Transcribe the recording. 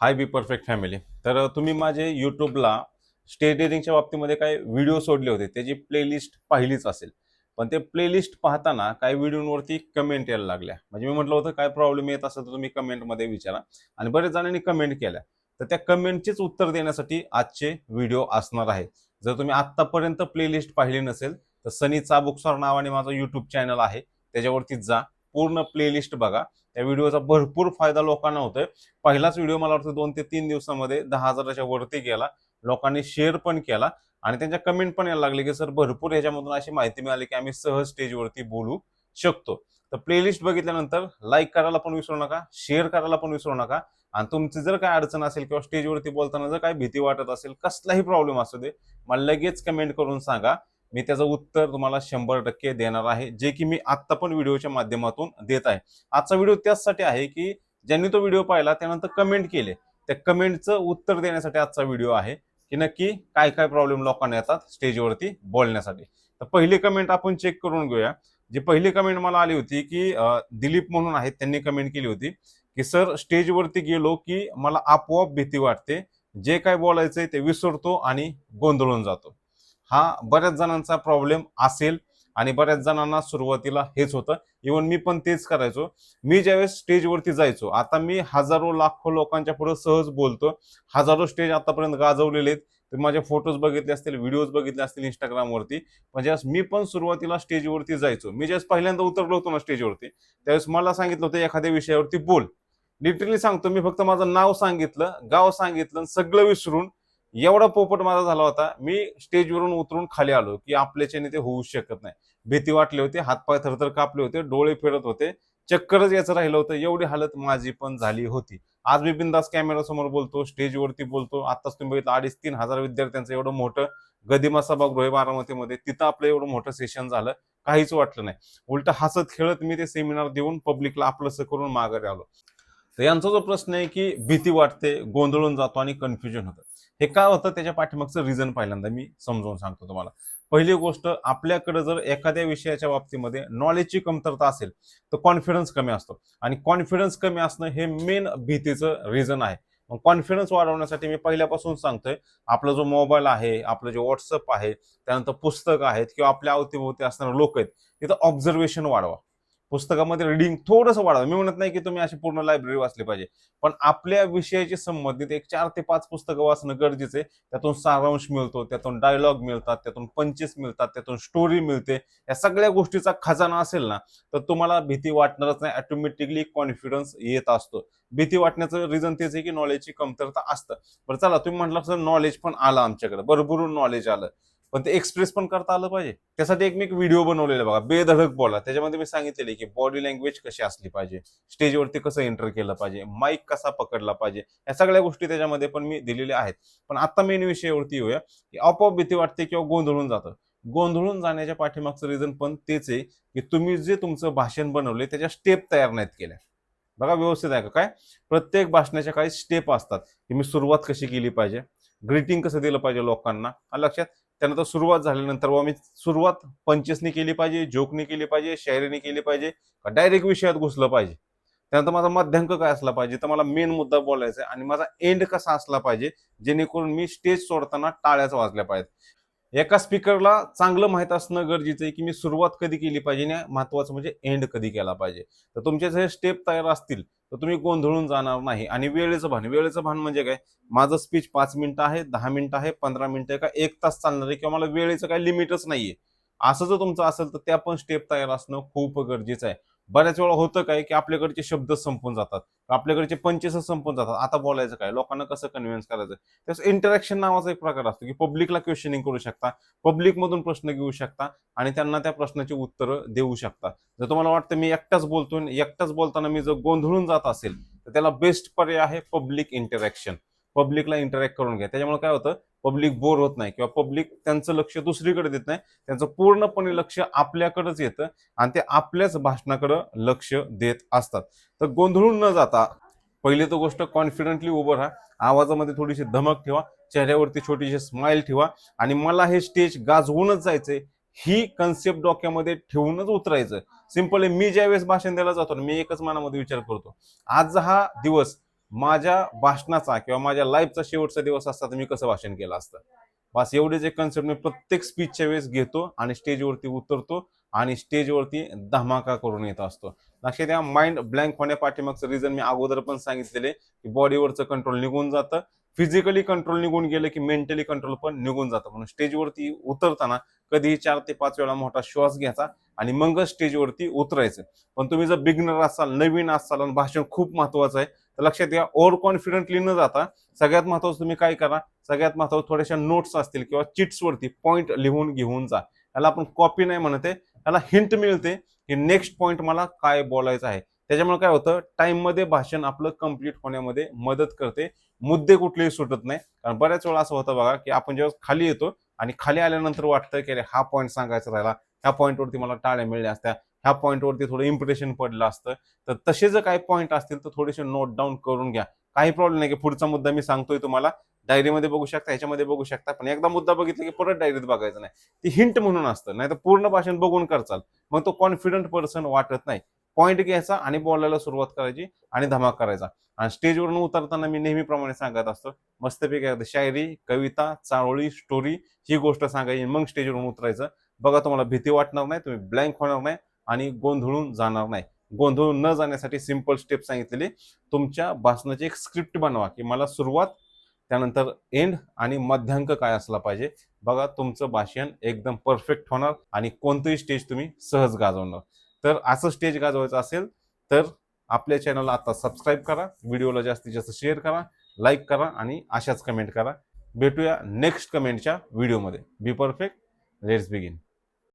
High be perfect family. तर तुम्ही माझे यूट्यूबला स्टेज डेअरिंगच्या बाबतीमध्ये काही व्हिडिओ सोडले होते त्याची प्लेलिस्ट पाहिलीच असेल. पण ते प्लेलिस्ट पाहताना काही व्हिडिओवरती कमेंट यायला लागल्या. म्हणजे मी म्हटलं होतं काय प्रॉब्लेम येत असेल तर तुम्ही कमेंटमध्ये विचारा. आणि बरेच जणांनी कमेंट केल्या. तर त्या कमेंटचेच उत्तर देण्यासाठी आजचे व्हिडिओ असणार आहे जर तुम्ही आत्तापर्यंत प्लेलिस्ट पाहिली नसेल तर सनी चाबुकसॉर नावाने माझं यूट्यूब चॅनल आहे. त्याच्यावरती जा. पूर्ण प्लेलिस्ट बघा. त्या व्हिडिओचा भरपूर फायदा लोकांना होतोय. पहिलाच व्हिडिओ मला वाटतं दोन ते तीन दिवसामध्ये दहा हजाराच्या वरती गेला. लोकांनी शेअर पण केला. आणि त्यांच्या कमेंट पण यायला लागले की सर भरपूर याच्यामधून अशी माहिती मिळाली की आम्ही सहज स्टेजवरती बोलू शकतो. तर प्लेलिस्ट बघितल्यानंतर लाईक करायला पण विसरू नका शेअर करायला पण विसरू नका. आणि तुमची जर काय अडचण असेल किंवा स्टेजवरती बोलताना जर काय भीती वाटत असेल कसलाही प्रॉब्लेम असू दे मला लगेच कमेंट करून सांगा. मी त्याचं उत्तर तुम्हाला शंभर टक्के देणार आहे जे की मी आत्ता पण व्हिडिओच्या माध्यमातून देत आहे. आजचा व्हिडिओ त्याचसाठी आहे की ज्यांनी तो व्हिडिओ पाहिला त्यानंतर कमेंट केले. त्या कमेंटचं उत्तर देण्यासाठी आजचा व्हिडिओ आहे की नक्की काय काय प्रॉब्लेम लोकांना येतात स्टेजवरती बोलण्यासाठी. तर पहिली कमेंट आपण चेक करून घेऊया. जी पहिली कमेंट मला आली होती की दिलीप म्हणून आहेत त्यांनी कमेंट केली होती की सर स्टेजवरती गेलो की मला आपोआप भीती वाटते. जे काय बोलायचंय ते विसरतो आणि गोंधळून जातो. हा बऱ्याच जणांचा प्रॉब्लेम असेल आणि बऱ्याच जणांना सुरुवातीला हेच होतं. इवन मी पण तेच करायचो. मी ज्यावेळेस स्टेजवरती जायचो आता मी हजारो लाखो लोकांच्या पुढे सहज बोलतो. हजारो स्टेज आतापर्यंत गाजवलेले आहेत. तर माझे फोटोज बघितले असतील व्हिडिओज बघितले असतील इंस्टाग्रामवरती पण ज्यावेळेस मी पण सुरुवातीला स्टेजवरती जायचो मी ज्यावेळेस पहिल्यांदा उतरलो होतो ना स्टेजवरती त्यावेळेस मला सांगितलं होतं एखाद्या विषयावरती बोल. लिटरली सांगतो मी फक्त माझं नाव सांगितलं गाव सांगितलं सगळं विसरून एवढा पोपट माझा झाला होता मी स्टेजवरून उतरून खाली आलो की आपल्याच्याने ते होऊ शकत नाही. भीती वाटली होती हातपाय थरथर कापले होते डोळे फिरत होते चक्करच याचं राहिलं होतं एवढी हालत माझी पण झाली होती. आज मी बिंदास कॅमेरा समोर बोलतो स्टेजवरती बोलतो आताच तुम्ही बघितलं अडीच तीन हजार विद्यार्थ्यांचं एवढं मोठं गदिमा सभागृह बारामतीमध्ये तिथं आपलं एवढं मोठं सेशन झालं काहीच वाटलं नाही. उलट हसत खेळत मी ते सेमिनार देऊन पब्लिकला आपलंसं करून माघारी आलो. तर यांचा जो प्रश्न आहे की भीती वाटते गोंधळून जातो आणि कन्फ्युजन होतं. हे काय होतं? त्याच्या पाठीमागचं रिझन पहिल्यांदा मी समजावून सांगतो तुम्हाला. पहिली गोष्ट आपल्याकडे जर एखाद्या विषयाच्या बाबतीमध्ये नॉलेजची कमतरता असेल तर कॉन्फिडन्स कमी असतो. आणि कॉन्फिडन्स कमी असणं हे मेन भीतीचं रिझन आहे. मग कॉन्फिडन्स वाढवण्यासाठी मी पहिल्यापासून सांगतोय आपला जो मोबाईल आहे आपलं जे व्हॉट्सअप आहे त्यानंतर पुस्तक आहेत किंवा आपल्या अवतीभोवती असणारे लोक आहेत तिथं ऑब्झर्वेशन वाढवा. पुस्तकामध्ये रिडिंग थोडंसं वाढवा. मी म्हणत नाही की तुम्ही अशी पूर्ण लायब्ररी वाचली पाहिजे. पण आपल्या विषयाशी संबंधित एक चार ते पाच पुस्तकं वाचणं गरजेचं आहे. त्यातून सारांश मिळतो त्यातून डायलॉग मिळतात त्यातून पंचेस मिळतात त्यातून स्टोरी मिळते. या सगळ्या गोष्टीचा खजाना असेल ना तर तुम्हाला भीती वाटणारच नाही. ऑटोमॅटिकली कॉन्फिडन्स येत असतो. भीती वाटण्याचं रिझन तेच आहे की नॉलेजची कमतरता असतं. बरं चला तुम्ही म्हटलं नॉलेज पण आलं आमच्याकडे. भरभरून नॉलेज आलं. पण ते एक्सप्रेस पण करता आलं पाहिजे. त्यासाठी एक मी एक व्हिडिओ बनवलेला बघा. बेधडक बोला. त्याच्यामध्ये मी सांगितलेले की बॉडी लँग्वेज कशी असली पाहिजे. स्टेजवरती कसं एंटर केलं पाहिजे. माईक कसा पकडला पाहिजे. या सगळ्या गोष्टी त्याच्यामध्ये पण मी दिलेल्या आहेत. पण आता मेन विषयावरती येऊया. की आपोआप भीती वाटते किंवा गोंधळून जातं. गोंधळून जाण्याच्या पाठीमागचं रिझन पण तेच आहे की तुम्ही जे तुमचं भाषण बनवले त्याच्या स्टेप तयार नाहीत केल्या. बघा व्यवस्थित आहे का? काय? प्रत्येक भाषणाच्या काही स्टेप असतात. की मी सुरुवात कशी केली पाहिजे? ग्रीटिंग कसं दिलं पाहिजे लोकांना? लक्षात? त्यानंतर सुरुवात झाल्यानंतर व मी सुरुवात पंचेसनी केली पाहिजे जोकनी केली पाहिजे शायरीने केली पाहिजे का डायरेक्ट विषयात घुसलं पाहिजे. त्यानंतर माझा मध्यांक काय असला पाहिजे तर मला मेन मुद्दा बोलायचा आहे आणि माझा एंड कसा असला पाहिजे जेणेकरून मी स्टेज सोडताना टाळ्याच वाजल्या पाहिजेत. एका स्पीकरला चांगलं माहीत असणं गरजेचं आहे की मी सुरुवात कधी केली पाहिजे आणि महत्वाचं म्हणजे एंड कधी केला पाहिजे. तर तुमचे जे स्टेप तयार असतील तर तुम्ही गोंधळून जाणार नाही. आणि वेळेचं भान वेळेचं भान म्हणजे काय? माझं स्पीच पाच मिनिटं आहे दहा मिनिटं आहे पंधरा मिनिटं आहे का एक तास चालणार आहे किंवा मला वेळेचं काय लिमिटच नाहीये. असं जर तुमचं असेल तर त्या पण स्टेप तयार असणं खूप गरजेचं आहे. बऱ्याच वेळा होतं काय की आपल्याकडचे शब्द संपून जातात. आपल्याकडचे पंचेस संपून जातात. आता बोलायचं काय? लोकांना कसं कन्व्हिन्स करायचं? त्यास इंटरॅक्शन नावाचा एक प्रकार असतो की पब्लिकला क्वेश्चनिंग करू शकता. पब्लिक मधून प्रश्न घेऊ शकता आणि त्यांना त्या प्रश्नाची उत्तरं देऊ शकता. जर तुम्हाला वाटतं मी एकटाच बोलतो एकटाच बोलताना मी जर गोंधळून जात असेल तर त्याला बेस्ट पर्याय आहे पब्लिक इंटरॅक्शन पब्लिकला इंटरॅक्ट करून घ्या. त्याच्यामुळे काय होतं? पब्लिक बोर होत नाही किंवा पब्लिक त्यांचं लक्ष दुसरीकडे देत नाही. त्यांचं पूर्णपणे लक्ष आपल्याकडेच येतं आणि ते आपल्याच भाषणाकडे लक्ष देत असतात. तर गोंधळून न जाता पहिली तर गोष्ट कॉन्फिडंटली उभं राहा. आवाजामध्ये थोडीशी धमक ठेवा. चेहऱ्यावरती छोटीशी स्माइल ठेवा. आणि मला हे स्टेज गाजवूनच जायचंय ही कन्सेप्ट डोक्यामध्ये ठेवूनच उतरायचं सिंपल मी ज्या वेळेस भाषण द्यायला जातो मी एकच मनामध्ये विचार करतो. आज हा दिवस माझ्या भाषणाचा किंवा माझ्या लाईफचा शेवटचा दिवस असता तर मी कसं भाषण केलं असतं? बस एवढेच एक कन्सेप्ट मी प्रत्येक स्पीचच्या वेळेस घेतो आणि स्टेजवरती उतरतो आणि स्टेजवरती धमाका करून येत असतो. लक्षात द्या माइंड ब्लँक होण्यापाठीमागचं रिझन मी अगोदर पण सांगितलेले की बॉडीवरचं कंट्रोल निघून जातं. फिजिकली कंट्रोल निघून गेलं की मेंटली कंट्रोल पण निघून जातं. म्हणून स्टेजवरती उतरताना कधीही चार ते पाच वेळा मोठा श्वास घ्यायचा आणि मग स्टेजवरती उतरायचं. पण तुम्ही जर बिगनर असाल नवीन असाल आणि भाषण खूप महत्वाचं आहे तर लक्षात घ्या ओव्हर कॉन्फिडंटली न जाता सगळ्यात महत्वाचं तुम्ही काय करा सगळ्यात महत्वाचं थोड्याशा नोट्स असतील किंवा चिट्सवरती पॉईंट लिहून घेऊन जा. याला आपण कॉपी नाही म्हणते त्याला हिंट मिळते. की नेक्स्ट पॉईंट मला काय बोलायचं आहे? त्याच्यामुळे काय होतं टाइममध्ये भाषण आपलं कंप्लीट होण्यामध्ये मदत करते. मुद्दे कुठलेही सुटत नाही. कारण बऱ्याच वेळा असं होतं बघा की आपण जेव्हा खाली येतो आणि खाली आल्यानंतर वाटतं की अरे हा पॉईंट सांगायचा राहिला. ह्या पॉईंटवरती मला टाळ्या मिळल्या असत्या. ह्या पॉईंटवरती थोडं इम्प्रेशन पडलं असतं. तर तसे जर काही पॉईंट असतील तर थोडेसे नोट डाऊन करून घ्या. काही प्रॉब्लेम नाही की पुढचा मुद्दा मी सांगतोय तुम्हाला. डायरीमध्ये बघू शकता ह्याच्यामध्ये बघू शकता. पण एकदा मुद्दा बघितला की परत डायरीत बघायचं नाही. ती हिंट म्हणून असतं. नाही तर पूर्ण भाषण बघून करचाल. मग तो कॉन्फिडंट पर्सन वाटत नाही. पॉईंट घ्यायचा आणि बोलायला सुरुवात करायची आणि धमाक करायचा. आणि स्टेजवरून उतरताना मी नेहमीप्रमाणे सांगत असतो मस्तपैकी शायरी कविता चारोळी स्टोरी ही गोष्ट सांगायची. मग स्टेजवरून उतरायचं. बघा तुम्हाला भीती वाटणार नाही तुम्ही ब्लँक होणार नाही आणि गोंधळून जाणार नाही. गोंधळून न जाण्यासाठी सिंपल स्टेप सांगितलेली. तुमच्या भाषणाची एक स्क्रिप्ट बनवा की मला सुरुवात त्यानंतर एंड आणि मध्यांक काय असला पाहिजे. बघा तुमचं भाषण एकदम परफेक्ट होणार आणि कोणतंही स्टेज तुम्ही सहज गाजवणार. तर असं स्टेज गाजवायचं असेल तर आपल्या चॅनलला आता सबस्क्राईब करा व्हिडिओला जास्तीत जास्त शेअर करा लाईक करा आणि अशाच कमेंट करा. भेटूया नेक्स्ट कमेंटच्या व्हिडिओमध्ये बी परफेक्ट लेट्स बिगिन